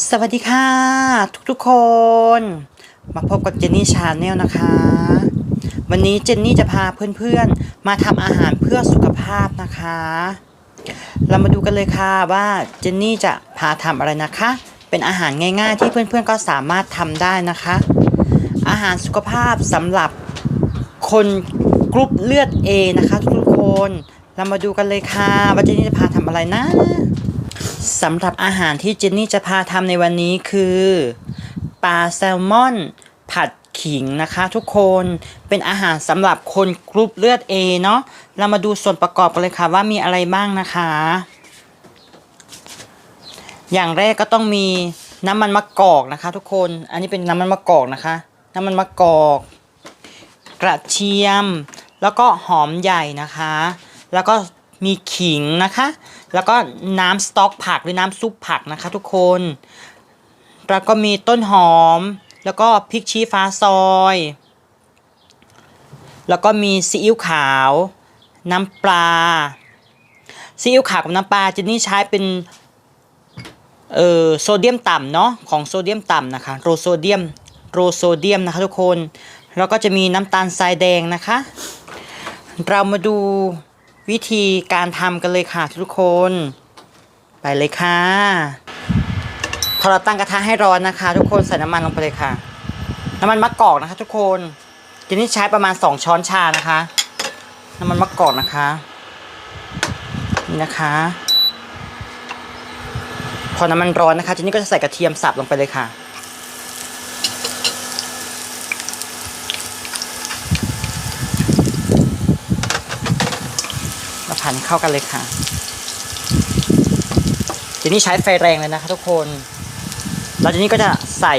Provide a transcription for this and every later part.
สวัสดีค่ะ ทุกๆคน มาพบกับเจนนี่ชาแนลนะคะ วันนี้เจนนี่จะพาเพื่อนๆ มาทำอาหารเพื่อสุขภาพนะคะ เรามาดูกันเลยค่ะว่าเจนนี่จะพาทำอะไรนะคะ เป็นอาหารง่ายๆ ที่เพื่อนๆก็สามารถทำได้นะคะ อาหารสุขภาพสำหรับคนกรุ๊ปเลือด A นะคะ ทุกๆคน เรามาดูกันเลยค่ะว่าเจนนี่จะพาทำอะไรนะ สำหรับอาหารที่เจนนี่จะพาทำในวันนี้คือปลาแซลมอน ผัดขิงนะคะทุกคนเป็นอาหารสำหรับคนกรุ๊ปเลือด A เนาะเรามาดูส่วนประกอบกันเลยค่ะว่ามีอะไรบ้างนะคะ อย่างแรกก็ต้องมีน้ำมันมะกอกนะคะ ทุกคนอันนี้เป็นน้ำมันมะกอกนะคะ น้ำมันมะกอก กระเทียม แล้วก็หอมใหญ่นะคะ แล้วก็มีขิงนะคะ แล้วก็น้ำสต๊อกผักหรือน้ำซุปผักนะคะทุกคน แล้วก็มีต้นหอม แล้วก็พริกชี้ฟ้าซอย แล้วก็มีซีอิ๊วขาว น้ำปลาซีอิ๊วขาวกับน้ำปลาจนนี่ใช้เป็นเอ่อโซเดียมต่ำเนาะของโซเดียมต่ำนะคะโรโซเดียมโรโซเดียมนะคะทุกคน แล้วก็จะมีน้ำตาลทรายแดงนะคะ เรามาดู วิธีการทำกันเลยค่ะทุกคน ไปเลยค่ะพอเราตั้งกระทะให้ร้อนนะคะ ทุกคนใส่น้ำมันลงไปเลยค่ะ น้ำมันมะกอกนะคะ ทุกคนทีนี้ใช้ประมาณ 2 ช้อนชานะคะ น้ำมันมะกอกนะคะนี่นะคะ พอน้ำมันร้อนนะคะทีนี้ก็จะใส่กระเทียมสับลงไปเลยค่ะ ผันเข้ากันเลยค่ะ ทีนี้ใช้ไฟแรงเลยนะคะทุกคนแล้วทีนี้ก็จะใส่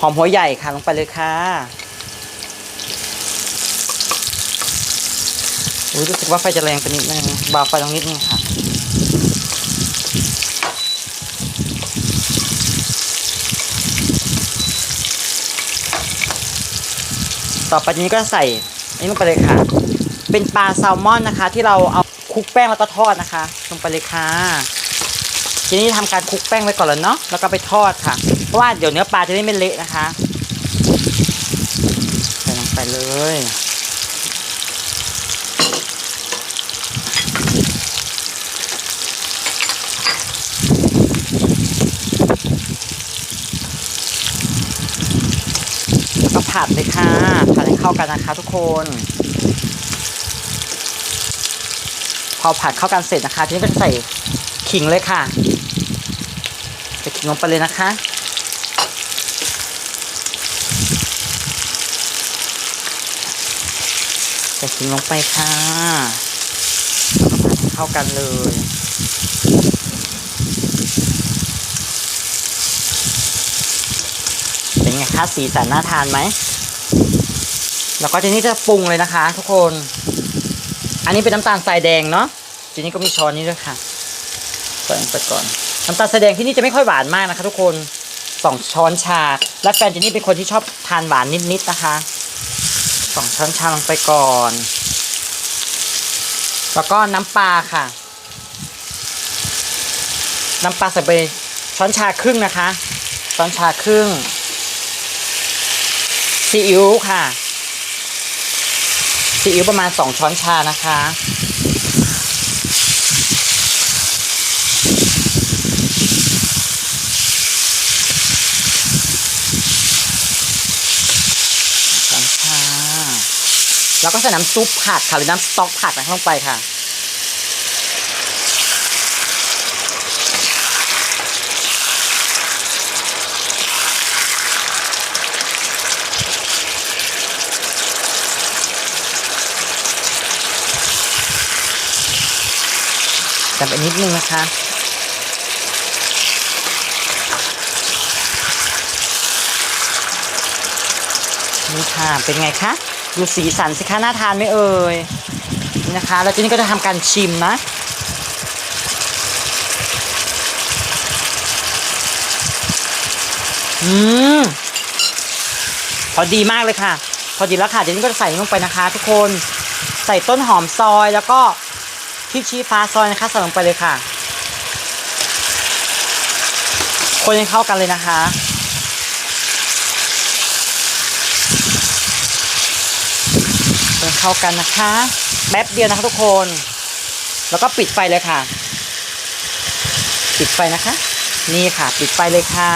หอมหัวใหญ่ค่ะลงไปเลยค่ะรู้สึกว่าไฟจะแรงไปนิดนึงเบาไฟลงนิดนึงค่ะต่อไปนี้ก็ใส่นนี้ลงไปเลยค่ะ เป็นปลาแซลมอนนะคะ ที่เราเอาคลุกแป้งแล้วก็ทอดนะคะลงไปเลยค่ะ ทีนี้ทำการคลุกแป้งไว้ก่อนแล้วเนาะแล้วก็ไปทอดค่ะ เพราะว่าเดี๋ยวเนื้อปลาจะได้ไม่เละนะคะใส่ลงไปเลยก็ผัดเลยค่ะผัดให้เข้ากันนะคะทุกคน พอผัดเข้ากันเสร็จนะคะ ทีนี้ก็จะใส่ขิงเลยค่ะใส่ขิงลงไปเลยนะคะใส่ขิงลงไปค่ะเข้ากันเลยเป็นไงคะสีสันน่าทานไหมแล้วก็ทีนี้จะปรุงเลยนะคะ ทุกคน อันนี้เป็นน้ำตาลทรายแดงเนาะทีนี้ก็มีช้อนนี้ด้วยค่ะใส่ลงไปก่อนน้ำตาลทรายแดงที่นี่จะไม่ค่อยหวานมากนะคะ ทุกคนสองช้อนชา และแฟนเจนนี่เป็นคนที่ชอบทานหวานนิดๆนะคะสองช้อนชาลงไปก่อน แล้วก็น้ำปลาค่ะ น้ำปลาใส่ไปช้อนชาครึ่งนะคะ ช้อนชาครึ่งซีอิ๊วค่ะ ซีอิ๊วประมาณ 2 ช้อนชานะคะ ช้อนชา แล้วก็ใส่น้ำซุปผัดค่ะหรือน้ำสต๊อกผัดนะลงไปค่ะ แต่ไปนิดนึงนะคะ นี่ค่ะเป็นไงคะดูสีสันสิคะน่าทานไหมเอ่ยนะคะ แล้วที่นี้ก็จะทำการชิมนะอืมพอดีมากเลยค่ะ พอดีแล้วค่ะเดี๋ยวนี้ก็จะใส่ลงไปนะคะ ทุกคนใส่ต้นหอมซอยแล้วก็ พริกชี้ฟ้าซอยนะคะใส่ลงไปเลยค่ะ คนให้เข้ากันเลยนะคะ คนเข้ากันนะคะ แป๊บเดียวนะคะทุกคน แล้วก็ปิดไฟเลยค่ะ ปิดไฟนะคะ นี่ค่ะ ปิดไฟเลยค่ะ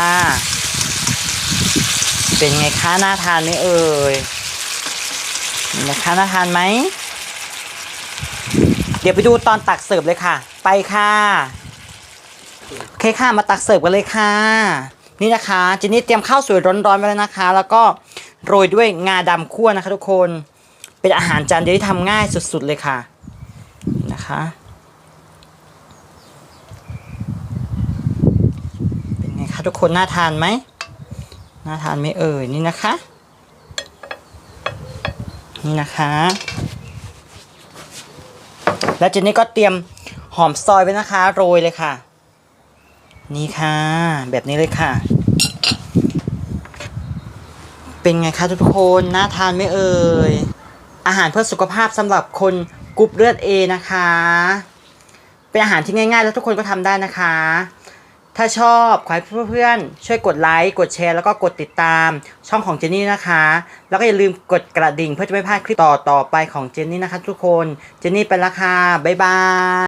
เป็นไงคะน่าทานไหมเอ่ยนี่นะคะน่าทานไหม เดี๋ยวไปดูตอนตักเสิร์ฟเลยค่ะ ไปค่ะโอเคค่ะมาตักเสิร์ฟกันเลยค่ะ นี่นะคะเจนนี่เตรียมข้าวสวยร้อนๆไว้แล้วนะคะ แล้วก็โรยด้วยงาดำคั่วนะคะ ทุกคนเป็นอาหารจานเดียวที่ทำง่ายสุดๆเลยค่ะนะคะเป็นไงคะทุกคนน่าทานไหมน่าทานไหมเอ่ยนี่นะคะ นี่นะคะ แล้วเจนนี่ก็เตรียมหอมซอยไว้นะคะ โรยเลยค่ะ นี่ค่ะ แบบนี้เลยค่ะ เป็นไงคะทุกคนน่าทานไม่เอ่ยอาหารเพื่อสุขภาพสำหรับคนกรุ๊ปเลือด A นะคะ เป็นอาหารที่ง่ายๆ แล้วทุกคนก็ทำได้นะคะ ถ้าชอบขอให้เพื่อนๆช่วยกดไลค์กดแชร์แล้วก็กดติดตามช่องของเจนนี่นะคะ แล้วก็อย่าลืมกดกระดิ่งเพื่อจะไม่พลาดคลิปต่อๆไปของเจนนี่นะคะ ทุกคนเจนนี่ไปละค่ะบ๊ายบาย